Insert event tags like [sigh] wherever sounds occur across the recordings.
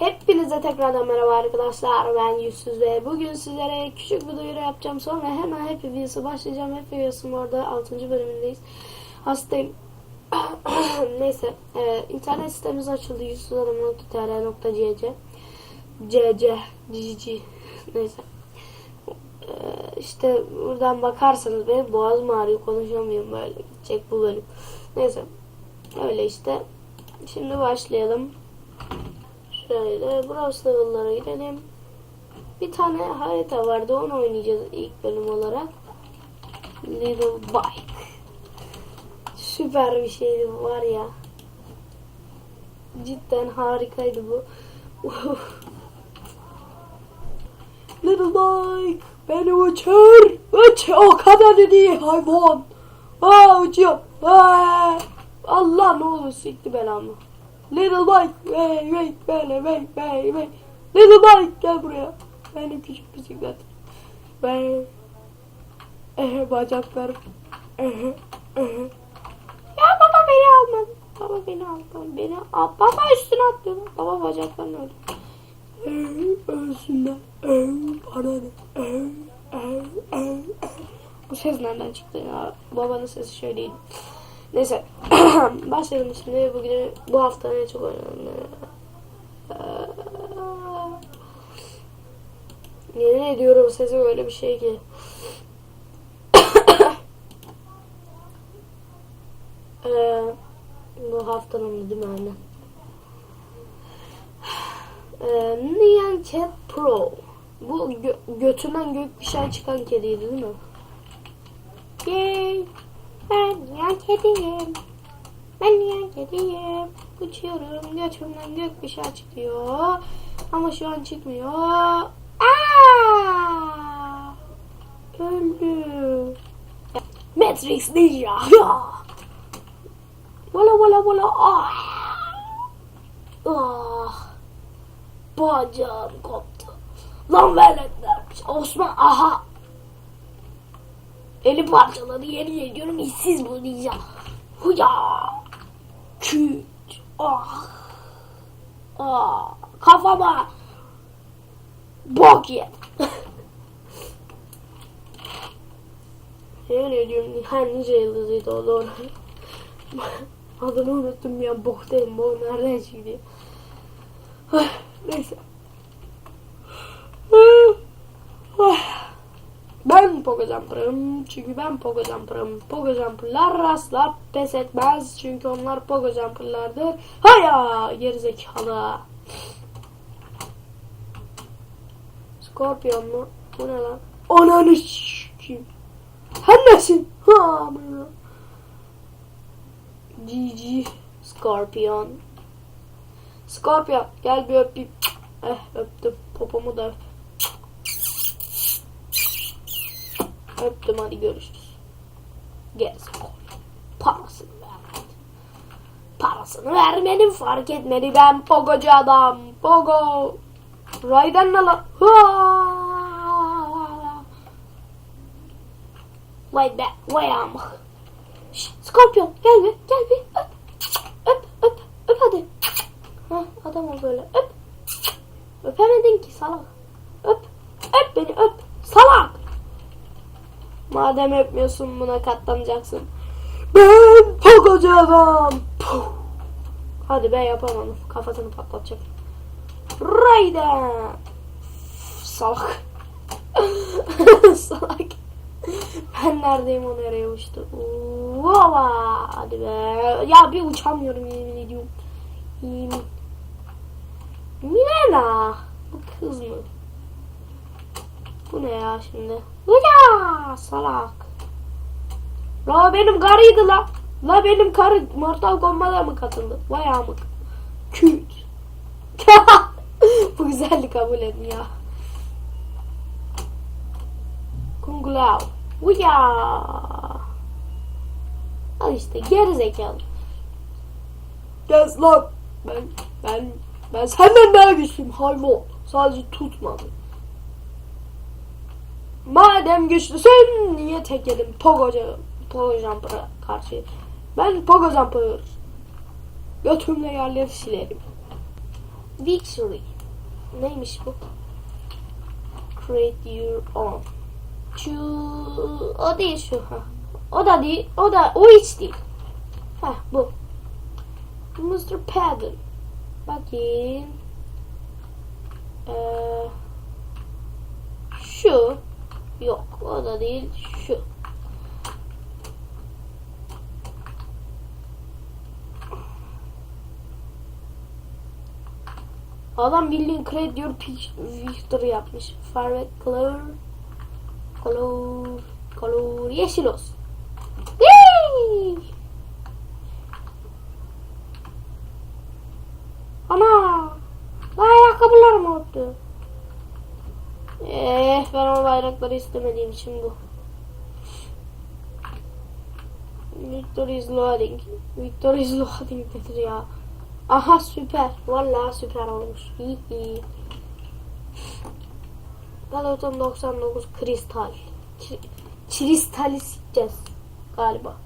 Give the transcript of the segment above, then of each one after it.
Hepinize tekrardan merhaba arkadaşlar. Ben Yüzsüz ve bugün sizlere küçük bir duyuru yapacağım. Sonra hemen Happy Wheels'a başlayacağım. Happy Wheels'ın orada 6. bölümündeyiz. Hastayım. [coughs] Neyse. E, internet sitemiz açıldı. yüzsüzadam.tr.cc CC CC Neyse. E, işte buradan bakarsanız benim boğazım ağrıyor. Konuşamıyorum böyle. Gidecek bu bölüm. Neyse. Öyle işte. Şimdi başlayalım. Şöyle Brawl level'lara girelim. Bir tane harita vardı onu oynayacağız ilk bölüm olarak. Little Bike. Süper bir şeydi var ya. Cidden harikaydı bu. Little Bike beni uçur. Uç o kadar da değil hayvan. Aa uçuyor. Aa. Allah ne olur sikti belamı. Little Mike, hey, hey, böyle, hey, hey, hey. Little Mike, gel buraya. Benim küçük bisiklet. Ben, ehe, bacaklarım. Ehe, ehe. Ya baba beni almadı. Baba beni almadı. Beni al. Baba üstüne atlıyor. Baba bacaklarını öldü. Ehe, ölsünler. Ehe, bana ne? Ehe, ehe, ehe. Bu ses nereden çıktı ya? Babanın sesi şöyleydi. Neyse. [clears throat] Başlayalım şimdi. Bugün bu hafta en çok. Ee, Yemin ediyorum sesi öyle bir şey ki. [clears throat] bu haftanın değil mi anne? Ee, Nyan Cat Pro. Bu gö götünden gökkuşağı çıkan kediydi değil mi? Yay! Ben ya kediyim. Ben ya kediyim. Uçuyorum. Götümden gökkuşağı çıkıyor. Ama şu an çıkmıyor. Aa! Öldü. Matrix Ninja. [laughs] Vola vola vola. Ah. Ah. Bacağım koptu. Lan veletler. Osman aha. Eli parçaladı yemin ediyorum işsiz bu ninja. Huya. Küt. Ah. Ah. Kafama. Bok yedi. [laughs] yemin ediyorum ha ninja yıldızıydı o doğru. [laughs] Adını unuttum ya bok değilim bu nereden çıktı. [sighs] Neyse. [sighs] Ben Pogo Jumper'ım çünkü ben Pogo Jumper'ım. Pogo Jumper'lar asla pes etmez çünkü onlar Pogo Jumper'lardır. Haya gerizekalı. Scorpion mu? Bu ne lan? Ananı kim? Sen nesin? Ha amına. GG Scorpion. Scorpion gel bir öpeyim. Eh öptüm. Popomu da öp. Öptüm hadi görüşürüz. Kol. Parasını vermedi. Parasını vermedim fark etmedi ben pogocu adam. Pogo. Raydan ne lan? Vay be vay amık. Şşş, Scorpion gel bir gel bir öp. Öp öp öp hadi. Hah adam ol böyle öp. Öpemedin ki salak. Öp. Öp beni öp. Salak. Madem öpmüyorsun buna katlanacaksın. Ben pogocu adam. Puh. Hadi be yapamadım. Kafasını patlatacak. Rayda. Salak. [laughs] Salak. Ben neredeyim o nereye uçtu? Valla. Hadi be. Ya bir uçamıyorum yemin ediyorum. Yemin. Milena. Bu kız mı? Bu ne ya şimdi? Hıya salak. La benim karıydı la. La benim karı Mortal Kombat'a mı katıldı? Vay amık. Küt. [laughs] Bu güzellik kabul edin ya. Kung Lao. Hıya. Al işte geri zekalı. Gez lan. Ben ben ben senden daha güçlüyüm hayvan. Sadece tutmadı. Madem güçlüsün niye tek yedim Pogo, Pogo Jumper'a karşı? Ben Pogo Jumper götümle yerleri silerim. Victory. Neymiş bu? Create your own. Şu o değil şu ha. O da değil. O da o hiç değil. Ha bu. Mr. Paddle. Bakayım. Ee, şu. Yok o da değil. Şu. Adam bildiğin Pitch Victory yapmış. Farvet Color Color Color Yeşil olsun. Yay! Ana! Lan ayakkabılarım oldu. Eh ben bayrakları istemediğim için bu. Victory is loading. Victory is loading nedir ya? Aha süper. Vallahi süper olmuş. İyi iyi. Galaton 99 kristal. Kristali sikeceğiz galiba.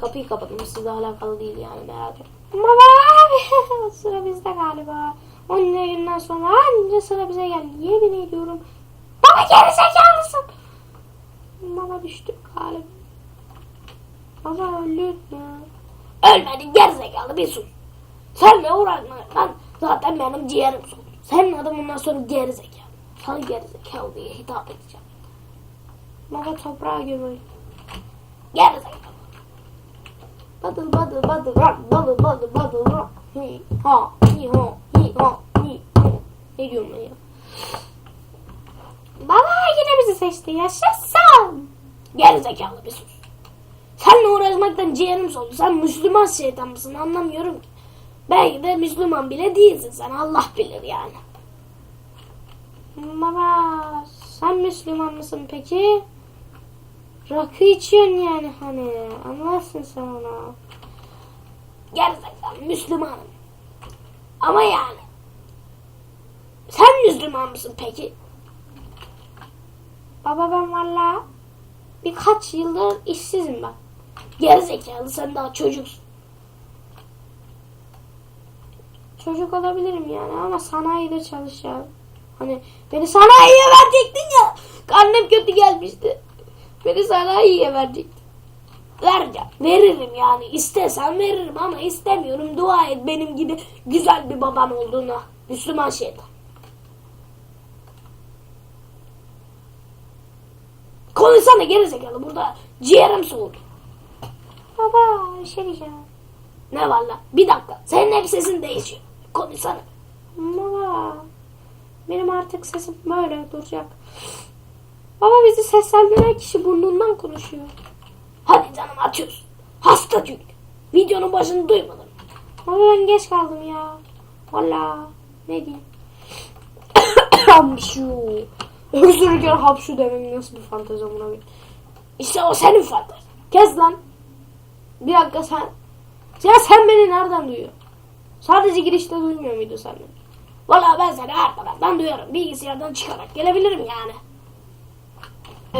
Kapıyı kapattım. Sizle alakalı değil yani merak etmeyin. Baba [laughs] sıra bizde galiba. Onca günden sonra anca sıra bize geldi. Yemin ediyorum. Baba geri zekalısın. Baba düştük galiba. Baba öldük mü? Ölmedin gerizekalı bir sus. Senle uğraşma lan. Zaten benim ciğerim soldu. Senin adın bundan sonra gerizekalı. Sana gerizekalı diye hitap edeceğim. Baba toprağa gömül. Gerizekalı. Badır badır badır rak badır badır badır rak. Hi ha hi ha hi ha hi ha. Ne diyorum ben ya? Baba yine bizi seçti. Yaşasın. Gerizekalı bir sus. Seninle uğraşmaktan ciğerim soldu. Sen Müslüman şeytan mısın anlamıyorum ki. Belki de Müslüman bile değilsin sen. Allah bilir yani. Baba sen Müslüman mısın peki? Rakı içiyorsun yani hani. Anlarsın sen onu. Gerçekten Müslümanım. Ama yani. Sen Müslüman mısın peki? Baba ben valla birkaç yıldır işsizim ben. Gerizekalı sen daha çocuksun. Çocuk olabilirim yani ama sanayide çalışacağım. Hani beni sanayiye verecektin ya. Karnım kötü gelmişti. Beni sanayiye verecektin. Vereceğim. Veririm yani. İstesem veririm ama istemiyorum. Dua et benim gibi güzel bir baban olduğuna. Müslüman şeytan. Konuşsana gerizekalı burada ciğerim soğudu. Baba bir şey diyeceğim. Ne var lan? Bir dakika. Senin hep sesin değişiyor. Konuşsana. Baba. Benim artık sesim böyle duracak. Baba bizi seslendiren kişi burnundan konuşuyor. Hadi canım açıyoruz. Hasta çünkü. Videonun başını duymadım. Baba ben geç kaldım ya. Valla. Ne diyeyim. [coughs] Hapşu. Öksürürken hapşu demek nasıl bir fantezi buna bir. İşte o senin fantezi. Kes lan. Bir dakika sen. Ya sen beni nereden duyuyorsun? Sadece girişte duymuyor muydu sen beni? Valla ben seni her taraftan duyuyorum. Bilgisayardan çıkarak gelebilirim yani.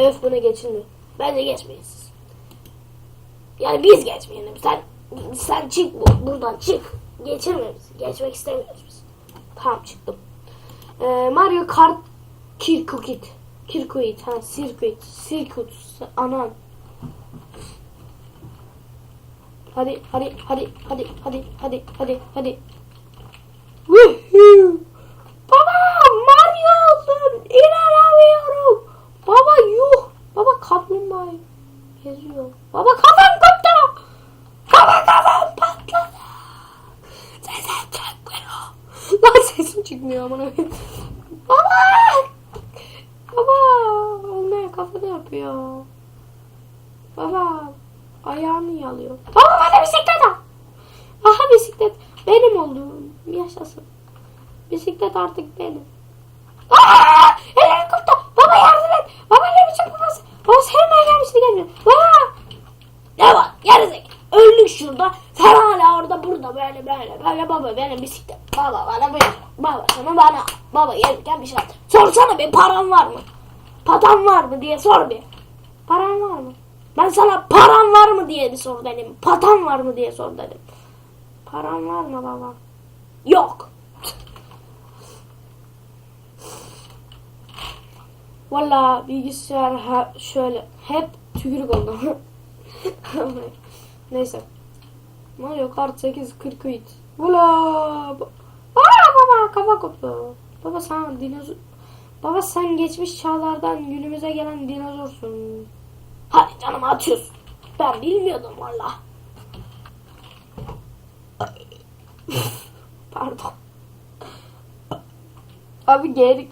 Öf buna geçilmiyor. Bence geçmeyiz. Yani biz geçmeyelim. Sen sen çık bu, buradan çık. Bizi. Geçmek istemiyoruz biz. Tamam çıktım. Ee, Mario Kart Kirkukit. Kirkuit. Ha Circuit. Circuit. Anan. Hadi hadi hadi hadi hadi hadi hadi hadi. Woohoo! Baba Mario oldun. İnanamıyorum. Baba yuh. Baba kaplumbağa geziyor. Baba kafam koptu. Baba kafam patladı. Sesim çıkmıyor. Lan sesim çıkmıyor amına. Baba. Baba. Olmaya kafada yapıyor. Baba. Ayağını yalıyor. Baba bana bisiklet al. Aha bisiklet. Benim oldu. Yaşasın. Bisiklet artık benim. Aa! Ellerim koptu. Baba yardım et. Baba ne biçim babası? Baba senin gelmişti gelmiyor. Baba. Ne var? Gerizek. Öldük şurada. Sen hala orada burada böyle böyle böyle baba benim bisiklet. Baba bana bir baba sana bana. Baba gelirken bir şey. Sorsana bir paran var mı? Paran var mı diye sor bir. Paran var mı? Ben sana param var mı diye bir sor dedim. Patan var mı diye sor dedim. Param var mı baba? Yok. Valla bilgisayar ha- şöyle hep tükürük oldu. [laughs] Neyse. Mario Kart 8 43. Valla. Aa baba kafa koptu. Baba sen dinozor. Baba sen geçmiş çağlardan günümüze gelen dinozorsun. Hadi canım atıyorsun. Ben bilmiyordum valla. [laughs] Pardon. Abi geri.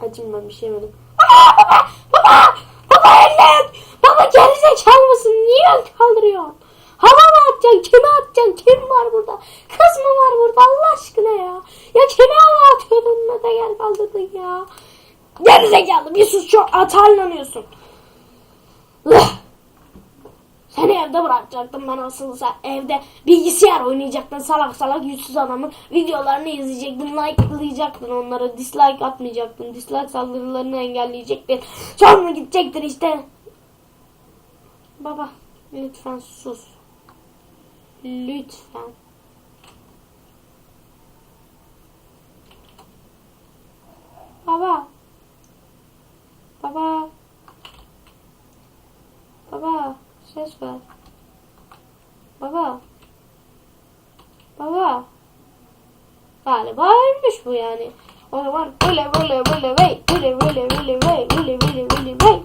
Acım ben bir şey yemedim. Baba! Baba! Baba ellerim! Baba gerizekalı mısın? Niye el kaldırıyorsun? Hava mı atacaksın? Kime atacaksın? Kim var burada? Kız mı var burada? Allah aşkına ya. Ya kime hava atıyordun? Ne de gel kaldırdın ya. Gerizekalı bir sus çok atarlanıyorsun. Seni evde bırakacaktım ben asıl sen evde bilgisayar oynayacaktın salak salak yüzsüz adamın videolarını izleyecektin like'layacaktın onlara dislike atmayacaktın dislike saldırılarını engelleyecektin sonra gidecektin işte baba lütfen sus lütfen baba baba Baba ses ver. Baba. Baba. Galiba ölmüş bu yani. O zaman böyle böyle böyle vey böyle böyle böyle vey böyle böyle böyle vey.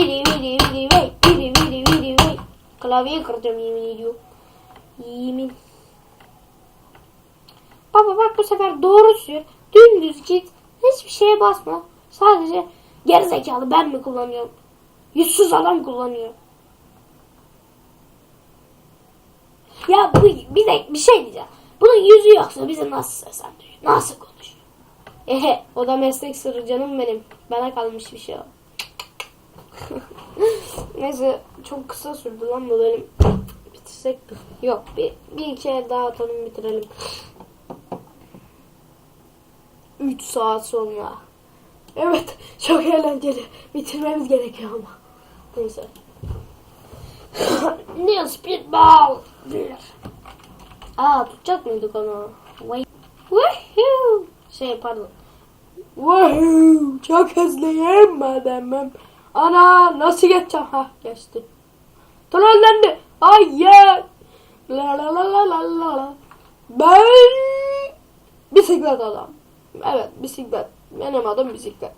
Vili vili vili vey vili vili vili vey. Klavyeyi kıracağım yemin ediyorum. Yemin. Baba bak bu sefer doğru sür. Dümdüz git. Hiçbir şeye basma. Sadece gerizekalı ben mi kullanıyorum? Yüzsüz adam kullanıyor. Ya bu bir de bir şey diyeceğim. Bunun yüzü yoksa bizi nasıl seslendiriyor? Nasıl konuşuyor? Ehe o da meslek sırrı canım benim. Bana kalmış bir şey o. Neyse çok kısa sürdü lan bu bölüm. Bitirsek mi? Yok bir, bir iki daha atalım bitirelim. 3 saat sonra. Evet çok eğlenceli. Bitirmemiz gerekiyor ama. Neyse. [laughs] Neil Speedball 1. Aa tutacak mıydık onu? Woohoo. Şey pardon. Woohoo! Çok hızlıyım adamım. Ana nasıl geçeceğim? Ha geçti. Trollendi. Hayır. La la la la la la. Ben bisiklet adam. Evet bisiklet. Benim adım bisiklet.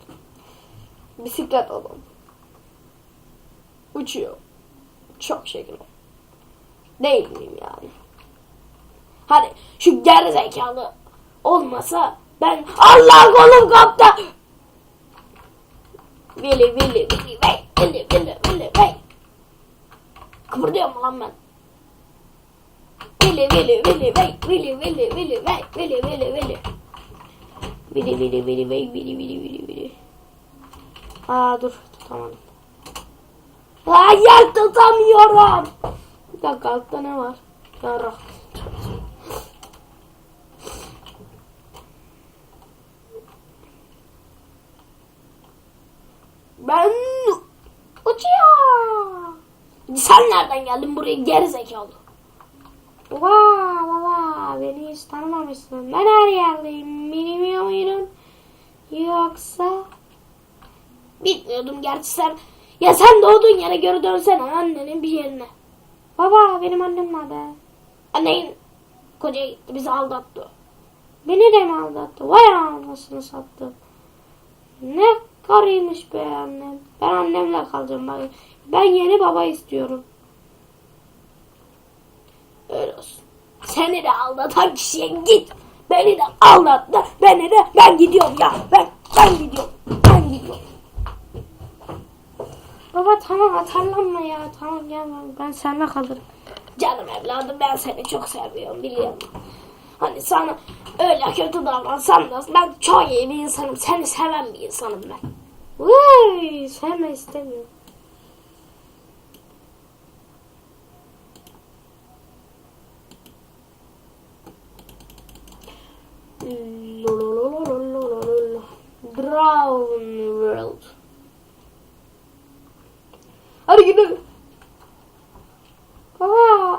Bisiklet adam. Uçuyor. Çok şekil. Değil miyim yani? Hadi şu gerizekalı olmasa ben Allah kolum kaptı. Veli veli veli vey. Veli veli veli vey. Kıpırdıyor mu lan ben? Veli veli veli vey. Veli veli veli vey. Veli veli veli. Veli veli veli vey. Veli veli veli veli. Aa dur tutamadım. Hayır tutamıyorum. Bir dakika altta ne var? Yarak. Sen nereden geldin buraya gerizekalı? Vaa baba beni hiç tanımamışsın. Ben her yerdeyim. Bilmiyor muydun? Yoksa bilmiyordum gerçi sen. Ya sen doğduğun yere göre dönsene annenin bir yerine. Baba benim annem nerede? Annen koca gitti bizi aldattı. Beni de mi aldattı? Vay anasını sattı. Ne karıymış be annem. Ben annemle kalacağım bak. Ben yeni baba istiyorum. Öyle olsun. Seni de aldatan kişiye git. Beni de aldattı. Beni de ben gidiyorum ya. Ben ben gidiyorum. Ben gidiyorum. Baba tamam atarlanma ya. Tamam gel ben, ben seninle kalırım. Canım evladım ben seni çok seviyorum biliyorum. Hani sana öyle kötü davransam da ben çok iyi bir insanım. Seni seven bir insanım ben. Vay, sevme istemiyorum. Drown World. Hadi gidelim. Baba,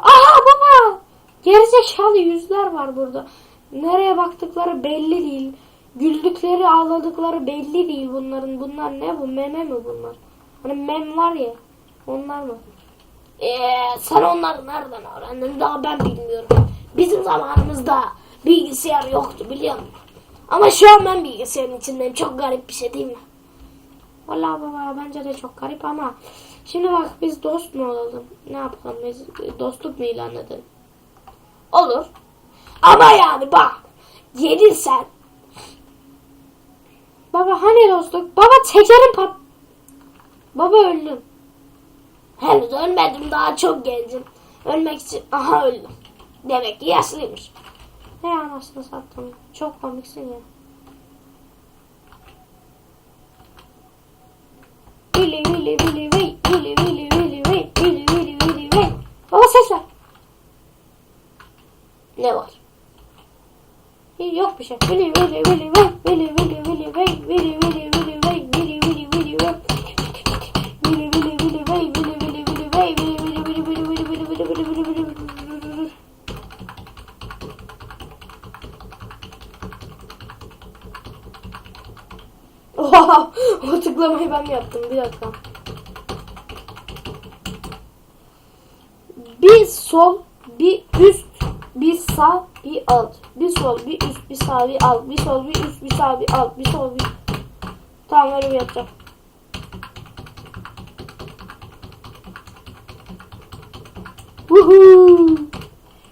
aha baba. Gerizekalı yüzler var burada. Nereye baktıkları belli değil. Güldükleri, ağladıkları belli değil bunların. Bunlar ne bu? Meme mi bunlar? Hani mem var ya. Onlar mı? Eee sen onları nereden öğrendin? Daha ben bilmiyorum. Bizim zamanımızda bilgisayar yoktu biliyor musun? Ama şu an ben bilgisayarın içindeyim. Çok garip bir şey değil mi? Vallahi baba bence de çok garip ama şimdi bak biz dost mu olalım? Ne yapalım? Biz dostluk mu ilan edelim? Olur. Ama yani bak yenilsen Baba hani dostluk? Baba tekerim pat Baba öldüm. Henüz ölmedim daha çok gencim. Ölmek için aha öldüm. Demek ki yaşlıymış. Ne anasını sattım. Çok komiksin ya. Willy willy willy way willy willy willy way willy willy willy way. Baba ses ver. Ne var? Yok bir şey. Willy willy willy Bir sol, bir üst, bir sağ, bir alt. Bir sol, bir üst, bir sağ, bir alt. Bir sol, bir üst, bir sağ, bir alt. Bir sol, bir... Tamam öyle bir yapacağım. Woohoo!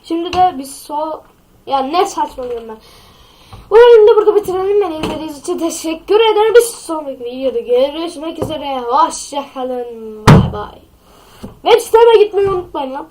Şimdi de bir sol... Ya ne saçmalıyorum ben. Bu bölümü de burada bitirelim. Beni izlediğiniz için teşekkür ederim. Bir sonraki videoda görüşmek üzere. Hoşçakalın. Bay bay. Web siteme gitmeyi unutmayın lan.